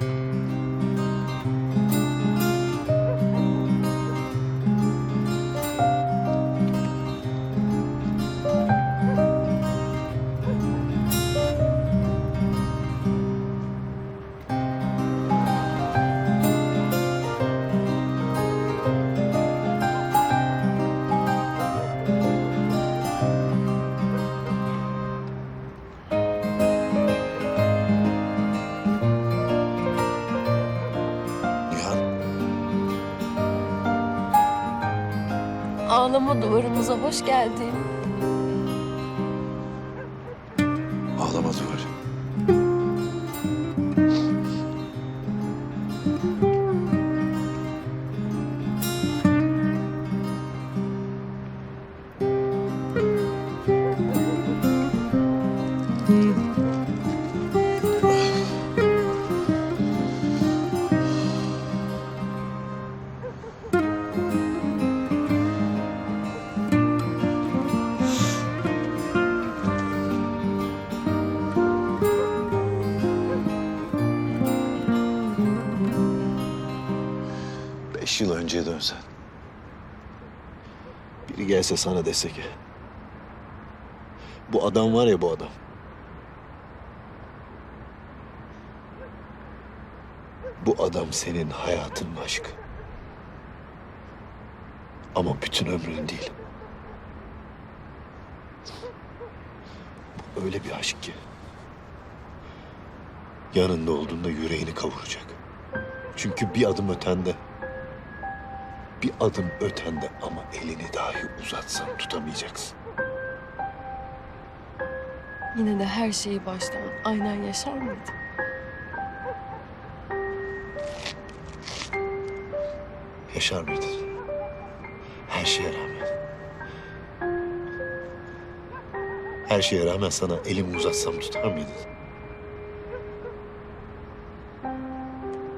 Nihan, Ağlama duvarımıza hoş geldin. ağlama duvar. Biri gelse sana dese ki... Bu adam var ya bu adam. Bu adam senin hayatının aşkı. Ama bütün ömrün değil. Bu öyle bir aşk ki. Yanında olduğunda yüreğini kavuracak. Çünkü bir adım ötende. Bir adım ötende ama elini dahi uzatsan tutamayacaksın. Yine de her şeyi baştan aynen yaşar mıydın? Yaşar mıydın? Her şeye rağmen. Her şeye rağmen sana elimi uzatsam tutar mıydın?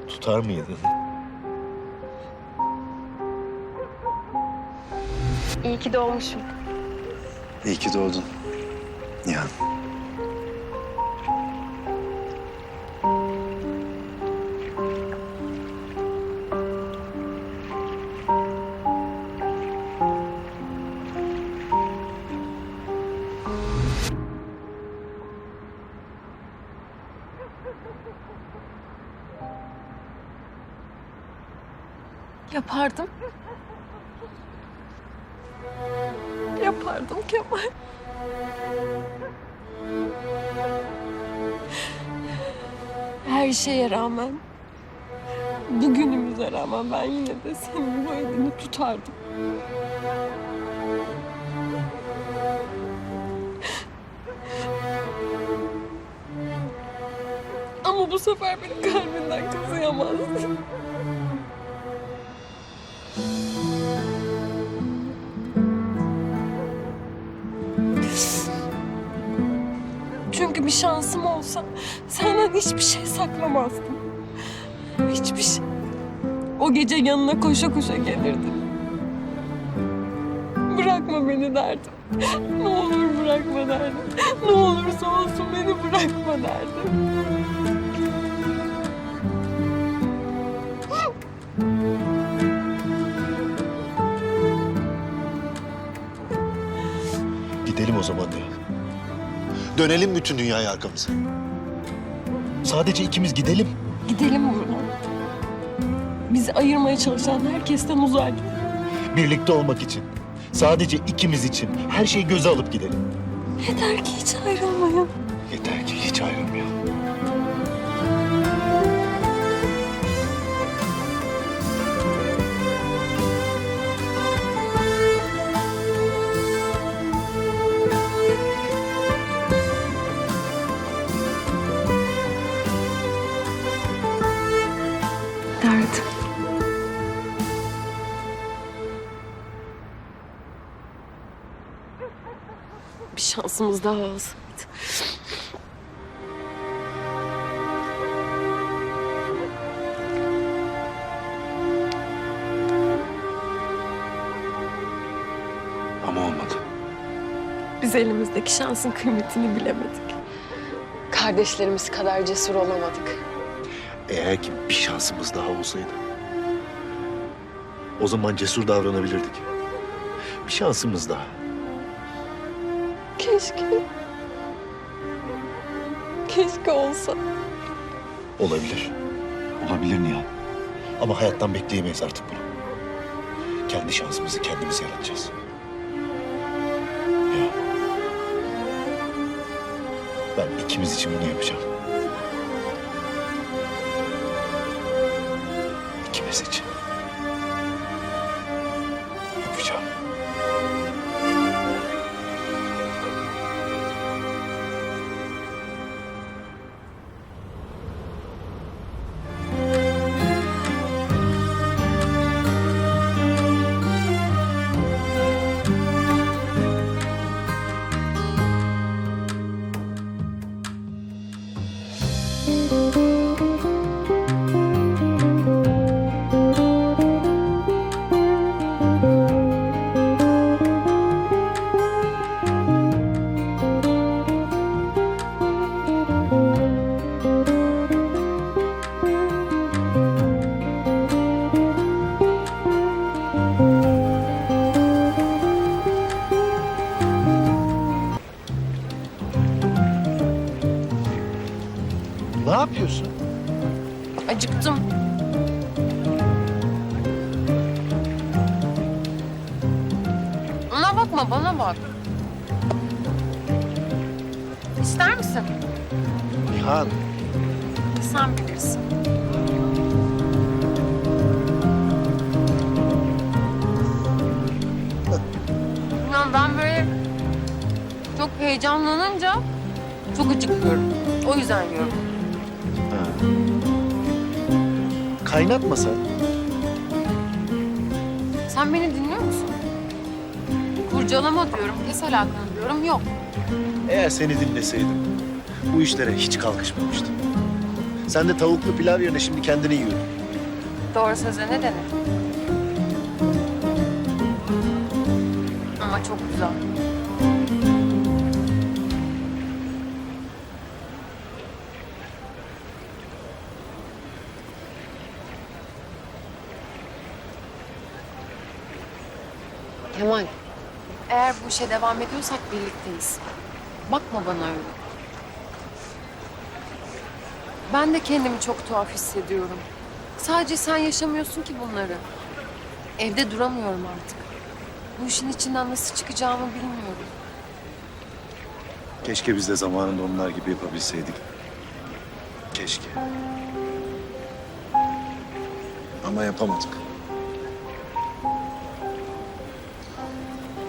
Tutar mıydın? İyi ki doğmuşum. İyi ki doğdun. Nihan. Yapardım. Yapardım Kemal. Her şeye rağmen, bugünümüze rağmen ben yine de senin bu elini tutardım. Ama bu sefer beni kalbinden kazıyamazdın. Bir şansım olsa senden hiçbir şey saklamazdım. Hiçbir şey. O gece yanına koşa koşa gelirdim. Bırakma beni derdim. Ne olur bırakma derdim. Ne olursa olsun beni bırakma derdim. Gidelim o zaman ya. Dönelim bütün dünyaya arkamıza. Sadece ikimiz gidelim. Gidelim buradan. Bizi ayırmaya çalışan herkesten git. Birlikte olmak için. Sadece ikimiz için. Her şeyi göze alıp gidelim. Yeter ki hiç ayrılmayın. Yeter ki hiç ayrılmayalım. Şansımız daha olsaydı. Ama olmadı. Biz elimizdeki şansın kıymetini bilemedik. Kardeşlerimiz kadar cesur olamadık. Eğer ki bir şansımız daha olsaydı. O zaman cesur davranabilirdik. Bir şansımız daha. Keşke. Keşke olsa. Olabilir. Olabilir Nihan. Ama hayattan bekleyemeyiz artık bunu. Kendi şansımızı kendimiz yaratacağız. Ya. Ben ikimiz için bunu yapacağım. Sen bilirsin. Ya ben böyle çok heyecanlanınca çok acıkıyorum. O yüzden yiyorum. Ha. Kaynatma sen. Sen beni dinliyor musun? Kurcalama diyorum, kes alakanı diyorum. Yok. Eğer seni dinleseydim bu işlere hiç kalkışmamıştım. Sen de tavuklu pilav yerine şimdi kendini yiyordun. Doğru söze ne denir? Ama çok güzel. Kemal, eğer bu işe devam ediyorsak birlikteyiz. Bakma bana öyle. Ben de kendimi çok tuhaf hissediyorum. Sadece sen yaşamıyorsun ki bunları. Evde duramıyorum artık. Bu işin içinden nasıl çıkacağımı bilmiyorum. Keşke biz de zamanında onlar gibi yapabilseydik. Keşke. Ama yapamadık.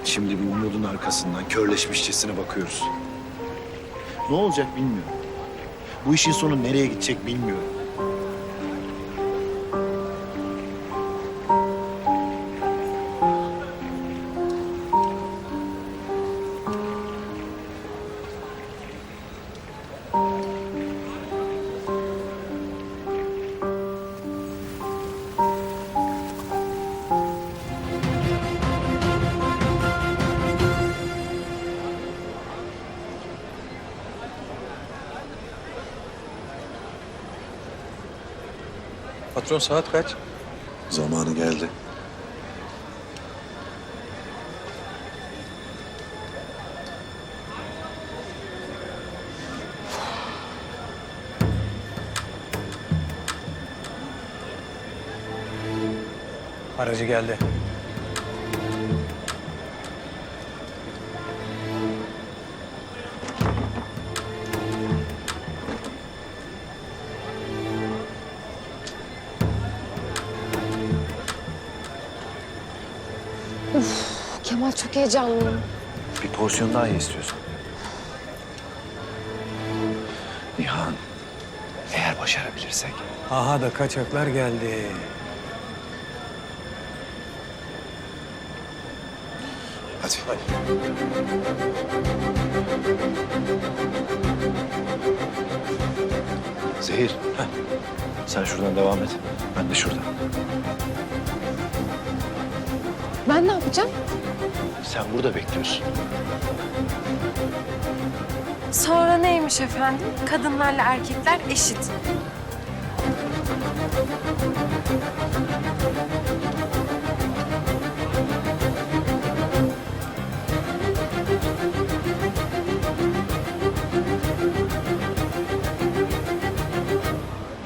Şimdi bir umudun arkasından körleşmişçesine bakıyoruz. Ne olacak bilmiyorum. Bu işin sonu nereye gidecek bilmiyorum. Patron saat kaç? Zamanı geldi. Aracı geldi. Kemal çok heyecanlıyım. Bir porsiyon daha ye istiyorsan. Nihan, eğer başarabilirsek Aha da kaçaklar geldi. Hadi. Zehir. Sen şuradan devam et. Ben de şuradan. Ben ne yapacağım? Sen burada bekliyorsun. Sonra neymiş efendim? Kadınlarla erkekler eşit.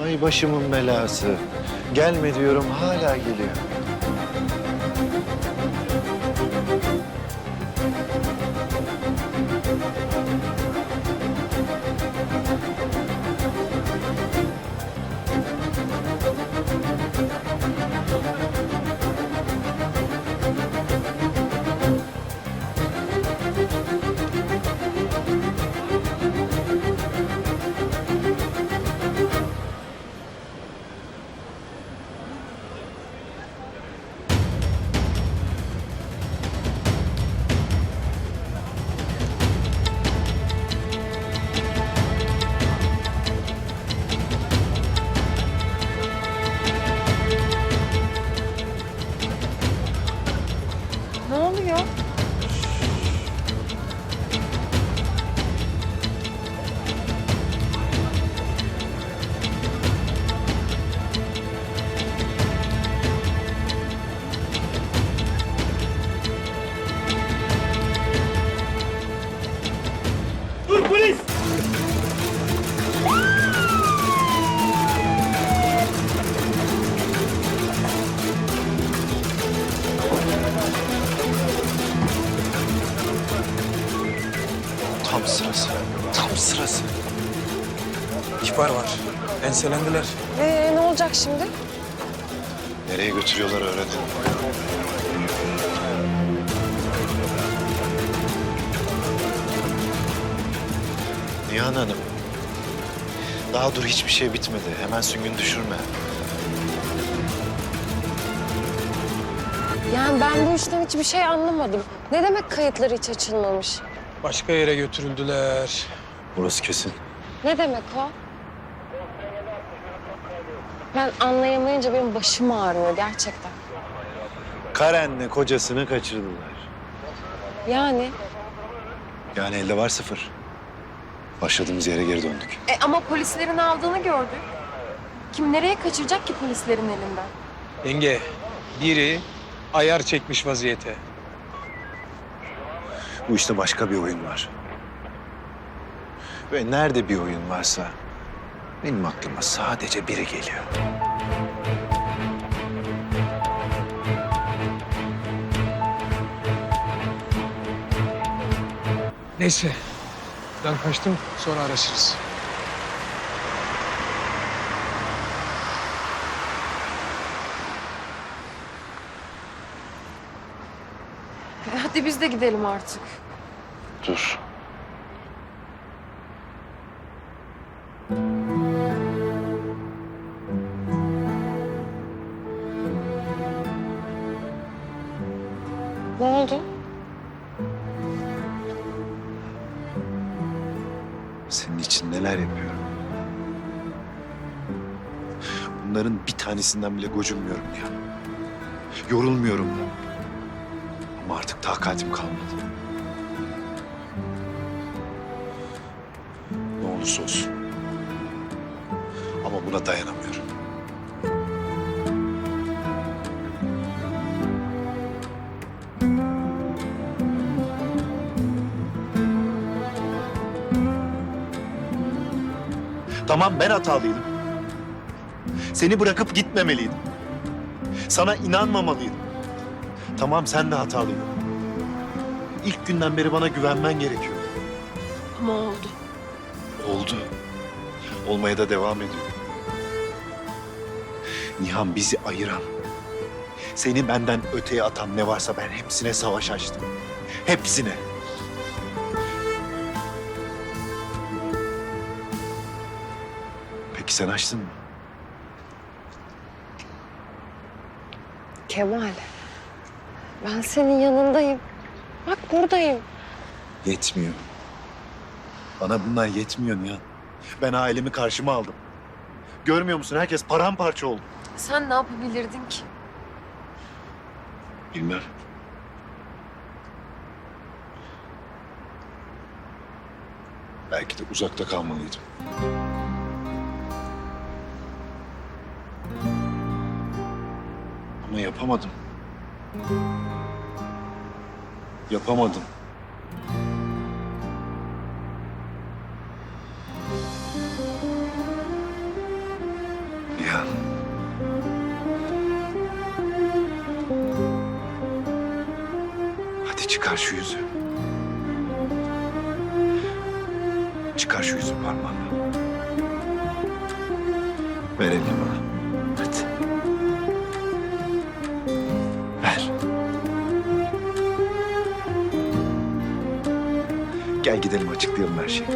Ay başımın belası. Gelme diyorum hala geliyor. Enselendiler. Ee, ne olacak şimdi? Nereye götürüyorlar öğrenin. Nihan Hanım. Daha dur hiçbir şey bitmedi. Hemen süngün düşürme. Yani ben bu işten hiçbir şey anlamadım. Ne demek kayıtlar hiç açılmamış? Başka yere götürüldüler. Burası kesin. Ne demek o? Ben anlayamayınca benim başım ağrıyor gerçekten. Karen'le kocasını kaçırdılar. Yani Yani elde var sıfır. Başladığımız yere geri döndük. E ama polislerin aldığını gördük. Kim nereye kaçıracak ki polislerin elinden? Yenge, biri ayar çekmiş vaziyete. Bu işte başka bir oyun var. Ve nerede bir oyun varsa benim aklıma sadece biri geliyor. Neyse, ben kaçtım. Sonra araşırız. E hadi biz de gidelim artık. Neler yapıyorum. Bunların bir tanesinden bile gocunmuyorum ya. Yorulmuyorum. Ama artık takatim kalmadı. Ne olursa olsun. Ama buna dayanamıyorum. Tamam ben hatalıydım. Seni bırakıp gitmemeliydim. Sana inanmamalıydım. Tamam sen de hatalıydın. İlk günden beri bana güvenmen gerekiyor. Ama oldu. Oldu. Olmaya da devam ediyor. Nihan bizi ayıran, seni benden öteye atan ne varsa ben hepsine savaş açtım. Hepsine. Peki sen açtın mı? Kemal. Ben senin yanındayım. Bak buradayım. Yetmiyor. Bana bunlar yetmiyor Nihan. Ben ailemi karşıma aldım. Görmüyor musun? Herkes paramparça oldu. Sen ne yapabilirdin ki? Bilmem. Belki de uzakta kalmalıydım. Ama yapamadım. Yapamadım. Nihan. Hadi çıkar şu yüzü. Çıkar şu yüzü parmağını. Ver elini bana. Gel gidelim açıklayalım her şeyi.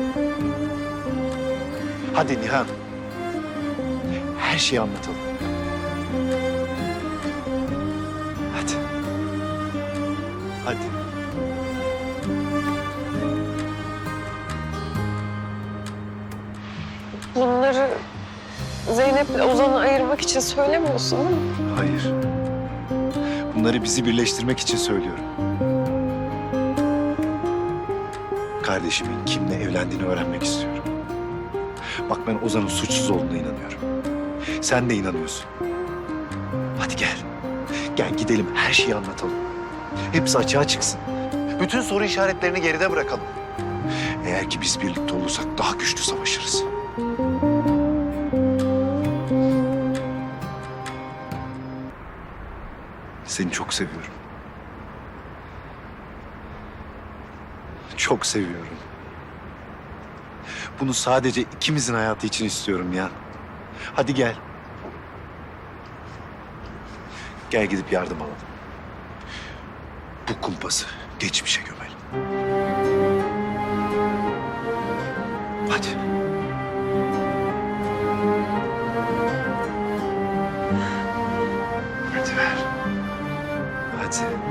Hadi Nihan. Her şeyi anlatalım. Hadi. Hadi. Bunları Zeynep'le Ozan'ı ayırmak için söylemiyorsun değil mi? Hayır. Bunları bizi birleştirmek için söylüyorum. Kardeşimin kimle evlendiğini öğrenmek istiyorum. Bak ben Ozan'ın suçsuz olduğuna inanıyorum. Sen de inanıyorsun. Hadi gel. Gel gidelim her şeyi anlatalım. Hepsi açığa çıksın. Bütün soru işaretlerini geride bırakalım. Eğer ki biz birlikte olursak daha güçlü savaşırız. Seni çok seviyorum. Çok seviyorum. Bunu sadece ikimizin hayatı için istiyorum ya. Hadi gel. Gel gidip yardım alalım. Bu kumpası geçmişe gömelim. Hadi. Hadi ver. Hadi.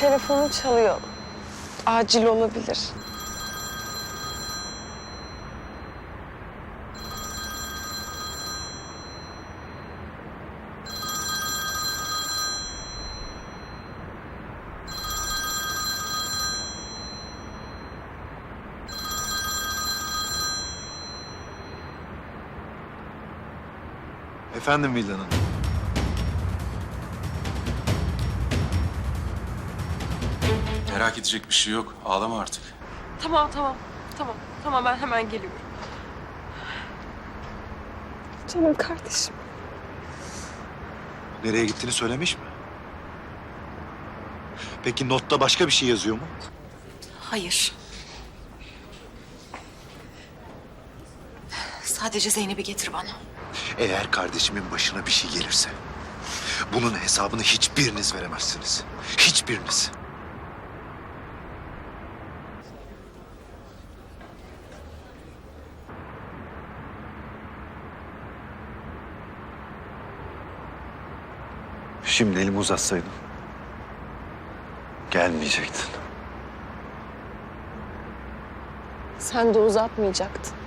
Telefonu çalıyor. Acil olabilir. Efendim Vildan Hanım. Merak edecek bir şey yok. Ağlama artık. Tamam tamam. Tamam. Tamam ben hemen geliyorum. Canım kardeşim. Nereye gittiğini söylemiş mi? Peki notta başka bir şey yazıyor mu? Hayır. Sadece Zeynep'i getir bana. Eğer kardeşimin başına bir şey gelirse... ...bunun hesabını hiçbiriniz veremezsiniz. Hiçbiriniz. Şimdi elimi uzatsaydın... ...gelmeyecektin. Sen de uzatmayacaktın.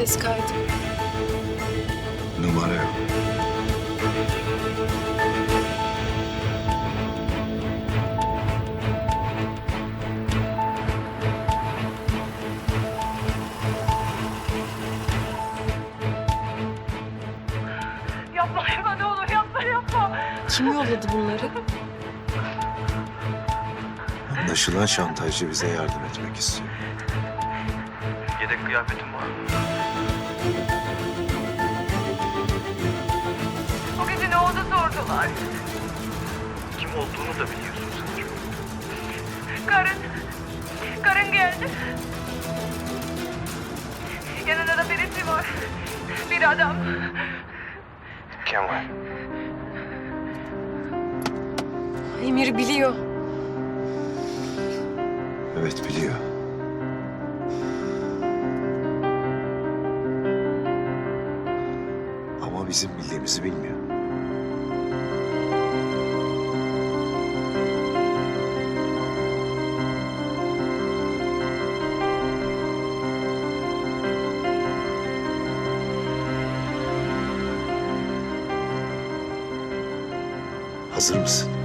Ses kaydı. Numara yok. Yapma yapma ne olur yapma yapma. Kim yolladı bunları? Anlaşılan şantajcı bize yardım etmek istiyor. Yedek kıyafetim var. O gece ne oldu sordular. Kim olduğunu da biliyorsun sanırım. Karın. Karın geldi. Yanında da birisi var. Bir adam. Kemal. Emir biliyor. Evet biliyor. Bizim bildiğimizi bilmiyor. Hazır mısın?